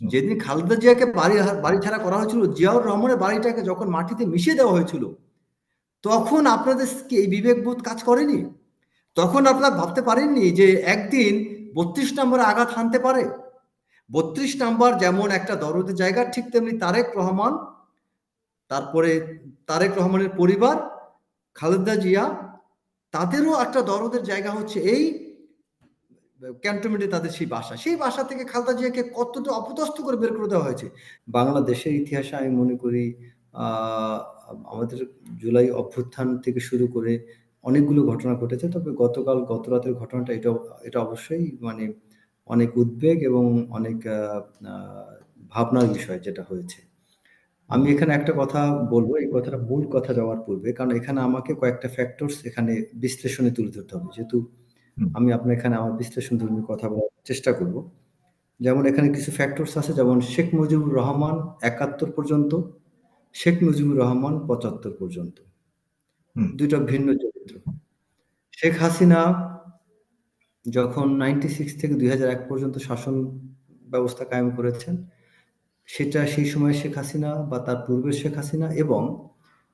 যেদিন খালেদা জিয়াকে বাড়ি বাড়ি ছাড়া করা হয়েছিল, জিয়াউর রহমানের বাড়িটাকে যখন মাটিতে মিশিয়ে দেওয়া হয়েছিল, তখন আপনাদের কি এই বিবেকবোধ কাজ করেনি? তখন আপনারা ভাবতে পারেননি যে একদিন বত্রিশ নম্বরে আঘাত হানতে পারে? বত্রিশ নাম্বার যেমন একটা দরদের জায়গা, ঠিক তেমনি তারেক রহমান, তারপরে তারেক রহমানের পরিবার, খালেদা জিয়া, তাদেরও একটা দরদের জায়গা হচ্ছে এই ক্যান্টনমেন্টে তাদের সেই বাসা। সেই বাসা থেকে খালেদা জিয়াকে কতটা অপদস্থ করে বের করে দেওয়া হয়েছে, বাংলাদেশের ইতিহাসে আমি মনে করি আমাদের জুলাই অভ্যুত্থান থেকে শুরু করে অনেকগুলো ঘটনা ঘটেছে, তবে গতকাল গত রাতের ঘটনাটা এটা এটা অবশ্যই মানে অনেক উদ্বেগ এবং অনেক ভাবনার বিষয় যেটা হয়েছে। আমি এখানে একটা কথা বলব, এই কথাটা মূল কথা যাওয়ার পূর্বে, কারণ এখানে আমাকে কয়েকটা ফ্যাক্টরস এখানে বিশ্লেষণে তুলে ধরতে হবে। যেহেতু আমি আপনার এখানে আমার বিশ্লেষণ ধর্মী কথা বলার চেষ্টা করব। যেমন এখানে কিছু ফ্যাক্টরস আছে যেমন শেখ মুজিবুর রহমান একাত্তর পর্যন্ত শেখ মুজিবুর রহমান পঁচাত্তর পর্যন্ত। দুইটা ভিন্ন চরিত্র। শেখ হাসিনা যখন নাইনটি সিক্স থেকে দুই হাজার এক পর্যন্ত শাসন ব্যবস্থা কায়েম করেছেন সেটা সেই সময় শেখ হাসিনা বা তার পূর্বের শেখ হাসিনা এবং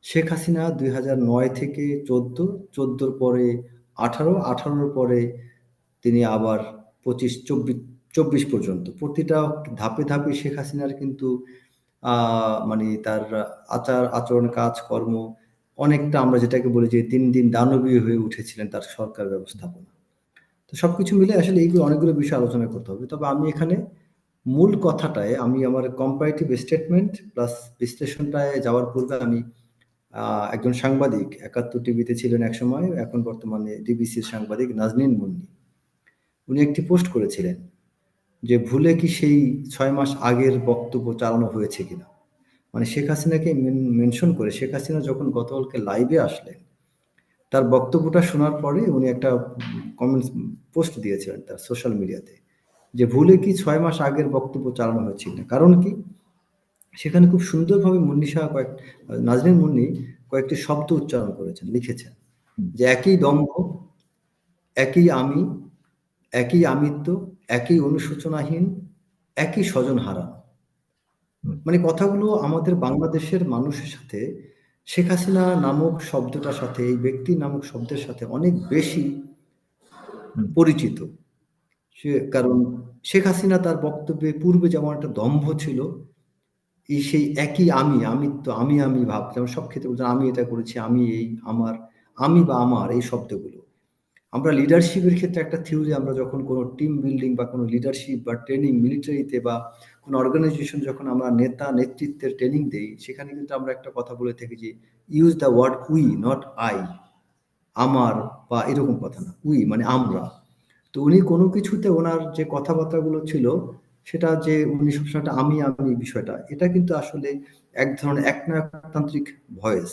শেখ হাসিনা দুই হাজার নয় থেকে চোদ্দ চোদ্দোর পরে আঠারো, আঠারোর পরে তিনি আবার পঁচিশ, চব্বিশ চব্বিশ পর্যন্ত। প্রতিটা ধাপে ধাপে শেখ হাসিনার কিন্তু মানে তার আচার, আচরণ কাজ কর্ম অনেকটা আমরা যেটাকে বলি যে দিন দিন দানবীয় হয়ে উঠেছিলেন তার সরকার ব্যবস্থাপনা। তো সব কিছু মিলে আসলে এইগুলো অনেকগুলো বিষয় আলোচনা করতে হবে। তবে আমি এখানে মূল কথাটায়, আমি আমার কম্পারেটিভ স্টেটমেন্ট প্লাস বিশ্লেষণটায় যাওয়ার পূর্বে আমি একজন সাংবাদিক, একাত্তর টিভিতে ছিলেন এক সময়, এখন বর্তমানে ডিবিসির সাংবাদিক নাজনীন মুন্নি। উনি একটি পোস্ট করেছিলেন যে, ভুলে কি সেই ছয় মাস আগের বক্তব্য চালানো হয়েছে কিনা? মানে শেখ হাসিনাকে মেনশন করে শেখ হাসিনা যখন গতকালকে লাইভে আসলেন, তার বক্তব্যটা শোনার পরে উনি একটা কমেন্টস, পোস্ট দিয়েছিলেন তার সোশ্যাল মিডিয়াতে যে, ভুলে কি ছয় মাস আগের বক্তব্য চালানো হয়েছিল না কারণ কি? সেখানে খুব সুন্দরভাবে মুন্নি শাহ কয়েক নাজরিন মুন্নি কয়েকটি শব্দ উচ্চারণ করেছেন লিখেছেন। যে একই দম্ভ একই আমি একই আমিত্ব একই অনুশোচনাহীন একই স্বজন হারা মানে কথাগুলো আমাদের বাংলাদেশের মানুষের সাথে শেখ হাসিনা নামক শব্দটার সাথে এই ব্যক্তি নামক শব্দের সাথে অনেক বেশি পরিচিত। সে কারণ শেখ হাসিনা তার বক্তব্যে পূর্বে যেমন একটা দম্ভ ছিল এই সেই একই আমি আমি তো, আমি আমি ভাব যেমন সব ক্ষেত্রে বলছেন আমি এটা করেছি, আমি এই, আমার, আমি বা আমার, এই শব্দগুলো। আমরা লিডারশিপের ক্ষেত্রে একটা থিওরি আমরা যখন কোনো টিম বিল্ডিং বা কোনো লিডারশিপ বা ট্রেনিং মিলিটারিতে বা কোনো অর্গানাইজেশন যখন আমরা নেতা নেতৃত্বের ট্রেনিং দেই, সেখানে কিন্তু আমরা একটা কথা বলে থাকি যে use the word we not I আমার বা এরকম কথা না উই মানে আমরা। তো উনি কোনো কিছুতে ওনার যে কথাবার্তাগুলো ছিল সেটা যে উনি সবসময় আমি আমি বিষয়টা এটা কিন্তু আসলে এক ধরনের একনায়কতান্ত্রিক ভয়েস।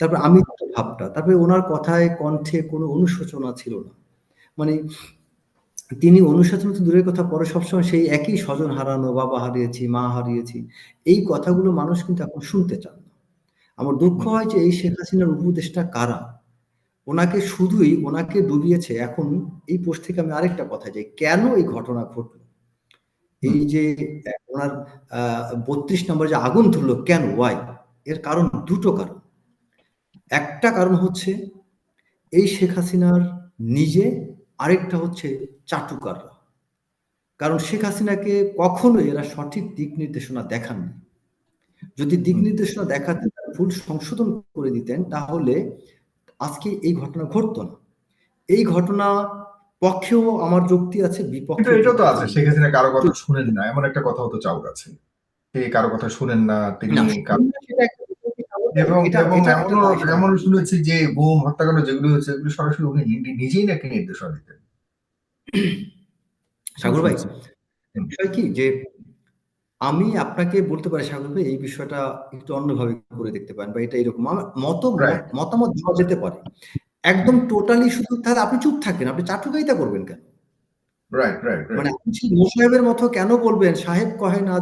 তারপর আমি ভাবটা তারপরে ওনার কথায় কণ্ঠে কোনো অনুশোচনা ছিল না। মানে তিনি অনুশোচনা তো দূরের কথা পরে সবসময় সেই একই স্বজন হারানো বাবা হারিয়েছি মা হারিয়েছি এই কথাগুলো মানুষ কিন্তু এখন শুনতে চান না। আমার দুঃখ হয় যে এই শেখ হাসিনার উপদেশটা কারা? ওনাকে শুধুই ওনাকে ডুবিয়েছে এখন এই পোস্ট থেকে আমি আরেকটা কথা যাই কেন এই ঘটনা ঘটলো? এই যে, ওনার বত্রিশ নম্বর যে আগুন ধরলো কেন? ওয়াই এর কারণ দুটো কারণ। একটা কারণ হচ্ছে, এই শেখ হাসিনার নিজে আরেকটা হচ্ছে চাটুকাররা। কারণ শেখ হাসিনাকে কখনো এরা সঠিক দিক নির্দেশনা দেখাননি। যদি দিক নির্দেশনা দেখাতে ভুল সংশোধন করে দিতেন, তাহলে আজকে এই ঘটনা ঘটতো না। এই ঘটনা পক্ষেও আমার যুক্তি আছে বিপক্ষে এটা তো আছে শেখ হাসিনা কারও কথা শুনেন না এমন একটা কথা হতো চাউর আছে। তিনি কারও কথা শুনেন না তিনি এবং এমন শুনেছি যে বোম হত্যাকাণ্ড যেগুলো হচ্ছে এগুলো সরাসরি উনি নিজেই নাকি নির্দেশনা দিতেন। সাগর ভাই বিষয় কি যে আমি আপনাকে বলতে পারি সাগর ভাই এই বিষয়টা একটু অন্যভাবে করে দেখতে পারেন বা এটা এরকম মত মতামত দেওয়া যেতে পারে। একদম টোটালি শুধু তাহলে আপনি চুপ থাকেন আপনি চাটুকাইতা করবেন কেন? মানে আপনি মোসাহেবের মতো কেন বলবেন? সাহেব কহে না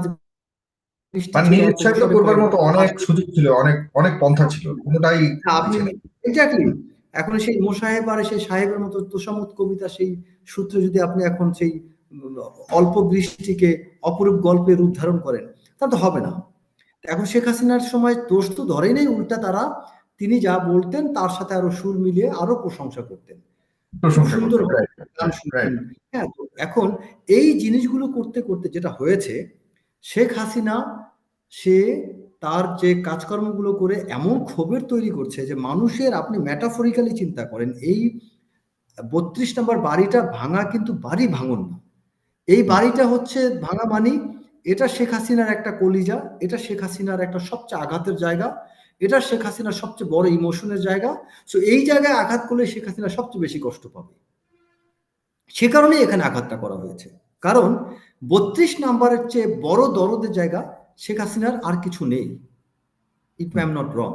করবার মতো অনেক সুযোগ ছিল অনেক অনেক পন্থা ছিল কোনটাই আপনি এক্স্যাক্টলি এখন সেই মোসাহেব আর সেই সাহেবের মতো তোষামত কবিতা সেই সূত্রে যদি আপনি এখন সেই অল্প বৃষ্টিকে অপরূপ গল্পে রূপ ধারণ করেন তা তো হবে না। এখন শেখ হাসিনার সময় দোষ তো ধরেই নেই উল্টা তারা তিনি যা বলতেন তার সাথে আরও সুর মিলিয়ে আরও প্রশংসা করতেন। সুন্দর. হ্যাঁ তো এখন এই জিনিসগুলো করতে করতে যেটা হয়েছে শেখ হাসিনা সে তার যে কাজকর্মগুলো করে এমন ক্ষোভের তৈরি করছে যে মানুষের আপনি ম্যাটাফরিক্যালি চিন্তা করেন এই বত্রিশ নম্বর বাড়িটা ভাঙা কিন্তু বাড়ি ভাঙন না। এই বাড়িটা হচ্ছে ভাঙা মানি এটা শেখ হাসিনার একটা কলিজা এটা শেখ হাসিনার একটা সবচেয়ে আঘাতের জায়গা এটা শেখ হাসিনার সবচেয়ে বড় ইমোশনের জায়গা। সো এই জায়গায় আঘাত করলে শেখ হাসিনা সবচেয়ে বেশি কষ্ট পাবে। সে কারণেই এখানে আঘাতটা করা হয়েছে। কারণ বত্রিশ নাম্বারের চেয়ে বড় দরদের জায়গা শেখ হাসিনার আর কিছু নেই। আই এম নট রং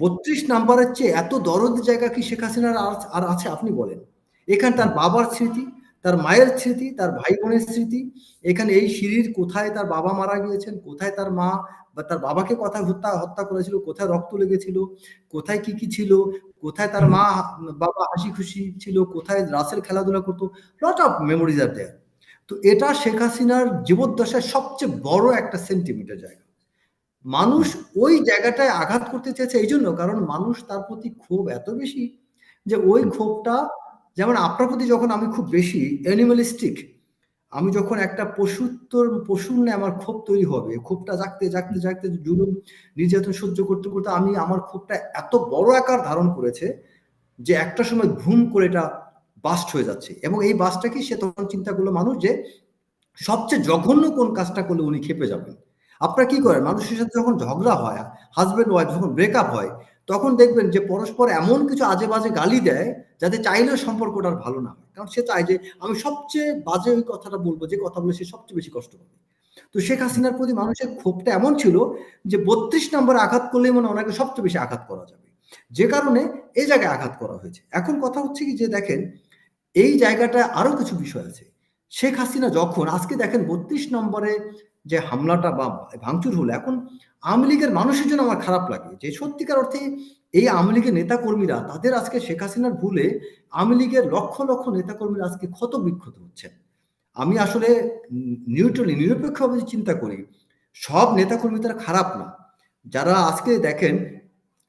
বত্রিশ নাম্বারের চেয়ে এত দরদের জায়গা কি শেখ হাসিনার আর আছে? আপনি বলেন। এখানে তার বাবার স্মৃতি তার মায়ের স্মৃতি, তার ভাই বোনের স্মৃতি, এখানে এই সিঁড়ির কোথায় তার বাবা মারা গিয়েছেন, কোথায় তার মা বা তার বাবাকে কোথায় হত্যা হত্যা করেছিল, কোথায় রক্ত লেগেছিল, কোথায় কি কি ছিল, কোথায় তার মা বাবা হাসি খুশি ছিল, কোথায় রাসেল খেলাধুলা করতো লট অফ মেমোরিজ আর দেয়ার তো এটা শেখ হাসিনার জীবদ্দশায় সবচেয়ে বড় একটা সেন্টিমিটার জায়গা। মানুষ ওই জায়গাটায় আঘাত করতে চেয়েছে এই জন্য কারণ মানুষ তার প্রতি ক্ষোভ এত বেশি যে ওই ক্ষোভটা যেমন আপনার প্রতি যখন আমি খুব বেশি অ্যানিমালিস্টিক আমি যখন একটা পশুত্বর পশুর নিয়ে আমার ক্ষোভ তৈরি হবে, ক্ষোভটা জাগতে জাগতে জাগতে জুলুম, নির্যাতন সহ্য করতে করতে আমি আমার ক্ষোভটা এত বড় আকার ধারণ করেছে যে একটা সময় ঘুম করে এটা বাস্ট হয়ে যাচ্ছে। এবং এই বাসটা কি সে তখন চিন্তা করল মানুষ যে সবচেয়ে জঘন্য কোন কাজটা করলে উনি খেপে যাবেন? আপনারা কি করেন? মানুষের সাথে যখন ঝগড়া হয় হাজব্যান্ড ওয়াইফ যখন ব্রেকআপ হয় তখন দেখবেন যে পরস্পর এমন কিছু আজে বাজে গালি দেয় যাতে চাইলেও সম্পর্কটা আর ভালো না হয়। কারণ সে চায় যে আমি সবচেয়ে বাজে ওই কথাটা বলব, যে কথা বলে সে সবচেয়ে বেশি কষ্ট পাবে। তো শেখ হাসিনার প্রতি মানুষের ক্ষোভটা এমন ছিল যে বত্রিশ নম্বরে আঘাত করলে মানে ওনাকে সবচেয়ে বেশি আঘাত করা যাবে। যে কারণে এই জায়গায় আঘাত করা হয়েছে। এখন কথা হচ্ছে কি যে দেখেন, এই জায়গাটা আরও কিছু বিষয় আছে। শেখ হাসিনা যখন, আজকে দেখেন বত্রিশ নম্বরে যে হামলাটা বা ভাঙচুর হলো, এখন আওয়ামী লীগের মানুষের জন্য আমার খারাপ লাগে। যে সত্যিকার অর্থে এই আওয়ামী লীগের নেতাকর্মীরা, তাদের আজকে শেখ হাসিনার ভুলে আওয়ামী লীগের লক্ষ লক্ষ নেতাকর্মীরা আজকে ক্ষত বিক্ষত হচ্ছেন আমি আসলে নিউট্রালি, নিরপেক্ষভাবে চিন্তা করি, সব নেতাকর্মী তারা খারাপ না। যারা আজকে দেখেন,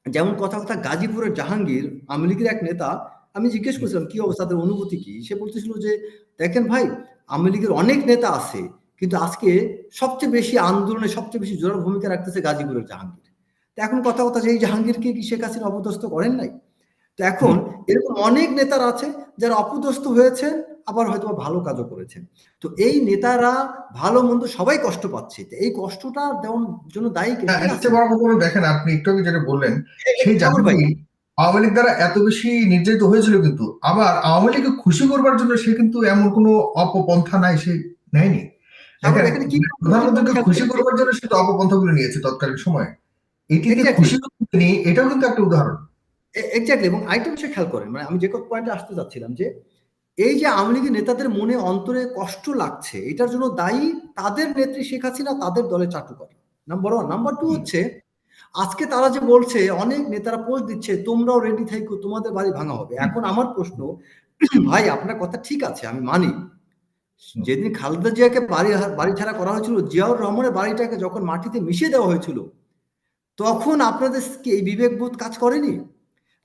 যেমন কথা কথা গাজীপুরের জাহাঙ্গীর, আওয়ামী লীগের এক নেতা, আমি জিজ্ঞেস করছিলাম, কি অবস্থা? তাদের অনুভূতি কি? সে বলতেছিল যে, দেখেন ভাই, আওয়ামী লীগের অনেক নেতা আছে কিন্তু আজকে সবচেয়ে বেশি আন্দোলনে সবচেয়ে বেশি জোরার ভূমিকা রাখতেছে গাজীপুরের জাহাঙ্গীর। তো এখন কথা কথা যে এই জাহাঙ্গীরকে কি শেখ হাসিনা অপদস্থ করেন নাই? তো এখন এরকম অনেক নেতারা আছে যারা অপদস্থ হয়েছে আবার হয়তো ভালো কাজও করেছেন তো এই নেতারা ভালো মন্দ সবাই কষ্ট পাচ্ছে। এই কষ্টটা দেওয়ার জন্য দায়ী দেখেন আপনি একটু আগে যেটা বললেন সেই আওয়ামী লীগ দ্বারা এত বেশি নির্যাতিত হয়েছিল কিন্তু আবার আওয়ামী লীগকে খুশি করবার জন্য সে কিন্তু এমন কোনো অপপন্থা নাই সে নেয়নি। প্রধানমন্ত্রীকে খুশি করবার জন্য সে অপপন্থাগুলো নিয়েছে তৎকালীন সময়। এটি খুশি এটাও কিন্তু একটা উদাহরণ। এক্স্যাক্টলি এবং আইটেম সে খেয়াল করেন মানে আমি যে পয়েন্টে আসতে যাচ্ছিলাম যে এই যে আওয়ামী লীগের নেতাদের মনে অন্তরে কষ্ট লাগছে এটার জন্য দায়ী তাদের নেত্রী শেখ হাসিনা তাদের দলে চাটুকর নাম্বার ওয়ান নাম্বার টু হচ্ছে আজকে তারা যে বলছে অনেক নেতারা পোস্ট দিচ্ছে তোমরাও রেডি থাইকো তোমাদের বাড়ি ভাঙা হবে। এখন আমার প্রশ্ন ভাই আপনার কথা ঠিক আছে আমি মানি। যেদিন খালেদা জিয়াকে বাড়ি বাড়ি ছাড়া করা হয়েছিল, জিয়াউর রহমানের বাড়িটাকে যখন মাটিতে মিশিয়ে দেওয়া হয়েছিল, তখন আপনাদের কি এই বিবেকবোধ কাজ করেনি?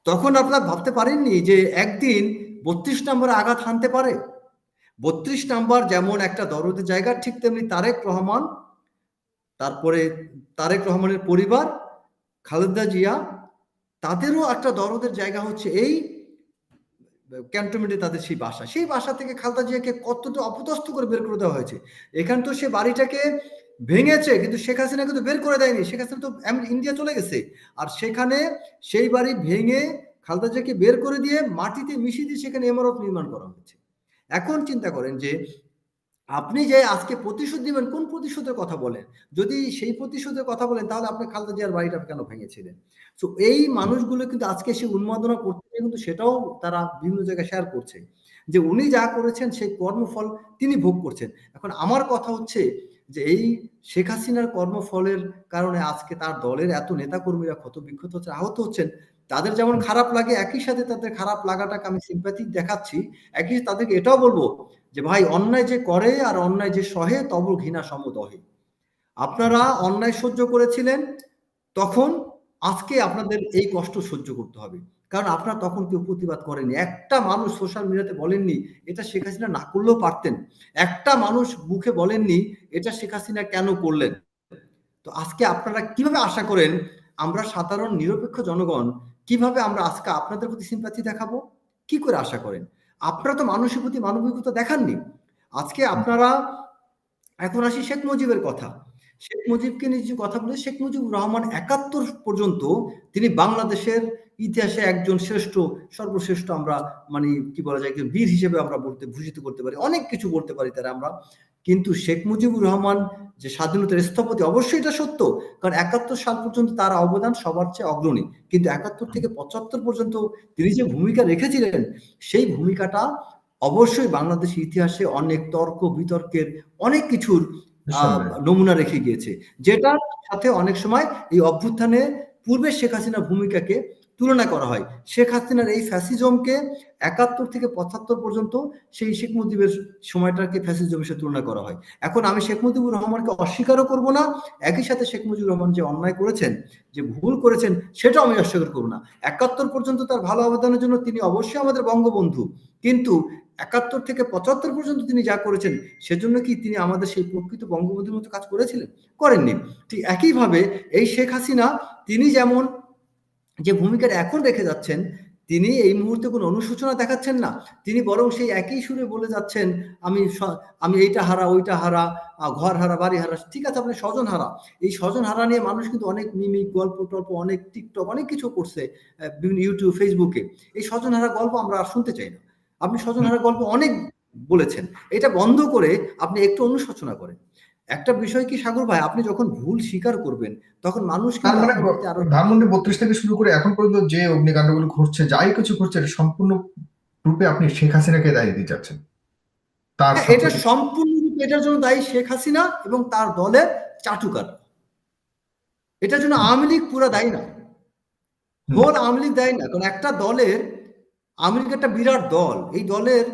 তখন আপনারা ভাবতে পারেননি যে একদিন বত্রিশ নম্বরে আঘাত হানতে পারে? বত্রিশ নাম্বার যেমন একটা দরদের জায়গা, ঠিক তেমনি তারেক রহমান, তারপরে তারেক রহমানের পরিবার, খালেদা জিয়া, তাদেরও একটা দরদের জায়গা হচ্ছে এই ক্যান্টনমেন্টে তাদের সেই বাসা। সেই বাসা থেকে খালতা জিয়াকে কতটা অপদস্থ করে বের করে দেওয়া হয়েছে, এখান তো সে বাড়িটাকে ভেঙেছে, কিন্তু শেখ হাসিনা কিন্তু বের করে দেয়নি। শেখ হাসিনা তো ইন্ডিয়া চলে গেছে। আর সেখানে সেই বাড়ি ভেঙে খালতা জিয়াকে বের করে দিয়ে মাটিতে মিশিয়ে দিয়ে সেখানে এমারত নির্মাণ করা হয়েছে। এখন চিন্তা করেন যে আপনি যে আজকে প্রতিশোধ দিবেন কোন প্রতিশোধের কথা বলেন? যদি সেই প্রতিশোধের কথা বলেন, তাহলে আপনি খালদা জিয়ার বাড়িটা কেন ভেঙেছিলেন? তো এই মানুষগুলো কিন্তু আজকে সে উন্মাদনা করতে কিন্তু সেটাও তারা বিভিন্ন জায়গায় শেয়ার করছে। যে উনি যা করেছেন, সেই কর্মফল তিনি ভোগ করছেন। এখন আমার কথা হচ্ছে যে এই শেখ হাসিনার কর্মফলের কারণে আজকে তার দলের এত নেতাকর্মীরা ক্ষত বিক্ষত হচ্ছে, আহত হচ্ছেন। তাদের যেমন খারাপ লাগে, একই সাথে তাদের খারাপ লাগাটাকে আমি সিম্প্যাথি দেখাচ্ছি। একই তাদেরকে এটাও বলব যে, ভাই, অন্যায় যে করে আর অন্যায় যে সহে, তব ঘৃণা সমদহে। আপনারা অন্যায় সহ্য করেছিলেন, তখন আজকে আপনাদের এই কষ্ট সহ্য করতে হবে। কারণ আপনারা তখন কেউ প্রতিবাদ করেনি একটা মানুষ সোশ্যাল মিডিয়াতে বলেননি, এটা শেখ হাসিনা না করলেও পারতেন। একটা মানুষ মুখে বলেননি, এটা শেখ হাসিনা কেন করলেন? তো আজকে আপনারা কীভাবে আশা করেন, আমরা সাধারণ নিরপেক্ষ জনগণ কীভাবে আমরা আজকে আপনাদের প্রতি সিম্পাথি দেখাবো? কি করে আশা করেন? আপনারা তো মানুষের প্রতি মানবিকতা দেখাননি। আজকে আপনারা এখন আসি শেখ মুজিবের কথা। শেখ মুজিবকে নিয়ে যে কথা বলে শেখ মুজিবুর রহমান একাত্তর পর্যন্ত তিনি বাংলাদেশের ইতিহাসে একজন শ্রেষ্ঠ সর্বশ্রেষ্ঠ আমরা মানে কি বলা যায় একজন বীর হিসেবে আমরা বলতে ভূষিত করতে পারি। অনেক কিছু বলতে পারি তারা আমরা। কিন্তু শেখ মুজিবুর রহমান যে স্বাধীনতার স্থপতি অবশ্যই এটা সত্য। কারণ একাত্তর সাল পর্যন্ত তার অবদান সবার চেয়ে অগ্রণী। কিন্তু একাত্তর থেকে পঁচাত্তর পর্যন্ত তিনি যে ভূমিকা রেখেছিলেন সেই ভূমিকাটা অবশ্যই বাংলাদেশের ইতিহাসে অনেক তর্ক বিতর্কের অনেক কিছুর নমুনা রেখে গিয়েছে। যেটার সাথে অনেক সময় এই অভ্যুত্থানে পূর্বে শেখ হাসিনার ভূমিকাকে তুলনা করা হয়। শেখ হাসিনার এই ফ্যাসিজমকে একাত্তর থেকে পঁচাত্তর পর্যন্ত সেই শেখ মুজিবের সময়টাকে ফ্যাসিজমের সাথে তুলনা করা হয়। এখন আমি শেখ মুজিবুর রহমানকে অস্বীকারও করব না, একই সাথে শেখ মুজিবুর রহমান যে অন্যায় করেছেন, যে ভুল করেছেন, সেটাও আমি অস্বীকার করব না। একাত্তর পর্যন্ত তার ভালো অবদানের জন্য তিনি অবশ্যই আমাদের বঙ্গবন্ধু, কিন্তু একাত্তর থেকে পঁচাত্তর পর্যন্ত তিনি যা করেছেন, সেজন্য কি তিনি আমাদের সেই প্রকৃত বঙ্গবন্ধুর মতো কাজ করেছিলেন? করেননি। ঠিক একইভাবে এই শেখ হাসিনা, তিনি যেমন যে ভূমিকাটা এখন রেখে যাচ্ছেন, তিনি এই মুহূর্তে কোনো অনুশোচনা দেখাচ্ছেন না। তিনি বরং সেই একই সুরে বলে যাচ্ছেন, আমি আমি এইটা হারা, ওইটা হারা ঘর হারা, বাড়ি হারা, ঠিক আছে, আপনি স্বজন হারা। এই স্বজন হারা নিয়ে মানুষ কিন্তু অনেক মিমিক গল্প টল্প, অনেক টিকটক, অনেক কিছু করছে বিভিন্ন ইউটিউব ফেসবুকে এই স্বজন হারা গল্প আমরা আর শুনতে চাই না। আপনি স্বজন হারা গল্প অনেক বলেছেন। এটা বন্ধ করে আপনি একটু অনুশোচনা করেন। একটা বিষয় কি সাগর ভাই আপনি যখন ভুল স্বীকার করবেন তখন মানুষ মানে ধানমন্ডি বত্রিশ থেকে শুরু করে এখন পর্যন্ত যে অগ্নিকাণ্ডগুলো ঘটছে যাই কিছু ঘটছে সম্পূর্ণ রূপে আপনি শেখ হাসিনাকে দায়ী দিতে চাচ্ছেন তার এটা সম্পূর্ণ রূপে এটার জন্য দায়ী শেখ হাসিনা এবং তার দলের চাটুকার। এটার জন্য আওয়ামী লীগ পুরো দায়ী না। হোল আওয়ামী লীগ দায়ী না কারণ একটা দলের আওয়ামী লীগ একটা বিরাট দল এই দলের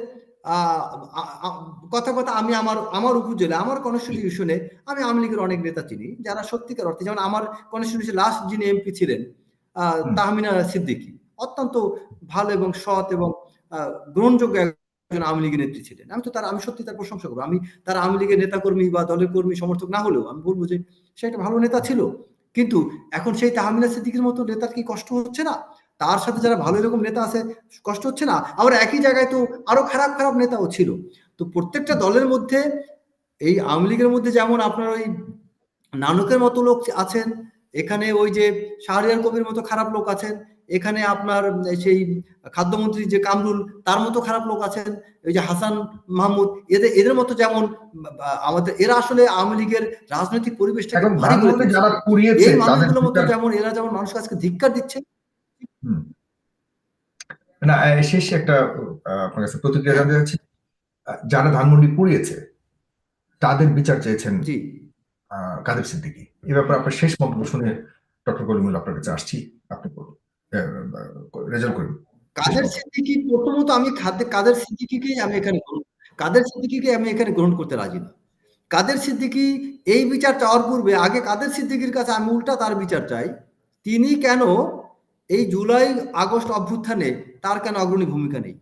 কথা কথা আমি আমার আমার উপজেলা আমার কনস্টিটিউশনে আমি আওয়ামী লীগের অনেক নেতা চিনি যারা সত্যিকার অর্থে যেমন আমার কনস্টিটিউশন লাস্ট যিনি এমপি ছিলেন তাহমিনা সিদ্দিকী অত্যন্ত ভালো এবং সৎ এবং গ্রহণযোগ্য একজন আওয়ামী লীগের নেত্রী ছিলেন। আমি তো তার আমি সত্যি তার প্রশংসা করব। আমি তার আওয়ামী লীগের নেতাকর্মী বা দলের কর্মী সমর্থক না হলেও আমি বলব যে সে একটা ভালো নেতা ছিল। কিন্তু এখন সেই তাহমিনা সিদ্দিকির মতো নেতার কি কষ্ট হচ্ছে না? তার সাথে যারা ভালো এরকম নেতা আছে কষ্ট হচ্ছে না। আবার একই জায়গায় তো আরও খারাপ খারাপ নেতাও ছিল। তো প্রত্যেকটা দলের মধ্যে এই আওয়ামী লীগের মধ্যে যেমন আপনার ওই নানকের মতো লোক আছেন এখানে ওই যে শাহরিয়ার কবির মতো খারাপ লোক আছেন এখানে আপনার সেই খাদ্যমন্ত্রী যে কামরুল তার মতো খারাপ লোক আছেন ওই যে হাসান মাহমুদ এদের এদের মতো যেমন আমাদের এরা আসলে আওয়ামী লীগের রাজনৈতিক পরিবেশটাকে করে এই মানুষগুলোর মতো যেমন এরা যেমন মানুষ আজকে ধিক্কার দিচ্ছে না শেষ একটা আপনার কাছে প্রতিক্রিয়া জানতে চাচ্ছি। যারা ধানমন্ডি পুড়িয়েছে তাদের বিচার চেয়েছেন জি। কাদের সিদ্দিকি। এ ব্যাপারে আপনার শেষ মন্তব্য শুনে ডক্টর কলিমুল আপনার কাছে আসছি। আপনি রেজাল্ট করুন কাদের সিদ্দিকি প্রথমত আমি কাদের সিদ্দিকিকে আমি এখানে কাদের সিদ্দিকিকে আমি এখানে গ্রহণ করতে রাজি না। কাদের সিদ্দিকি এই বিচার চাওয়ার পূর্বে আগে কাদের সিদ্দিকির কাছে আমি উল্টা তার বিচার চাই। তিনি কেন এই জুলাই আগস্ট অভ্যুত্থানে তার কেন অগ্রণী ভূমিকা নেই?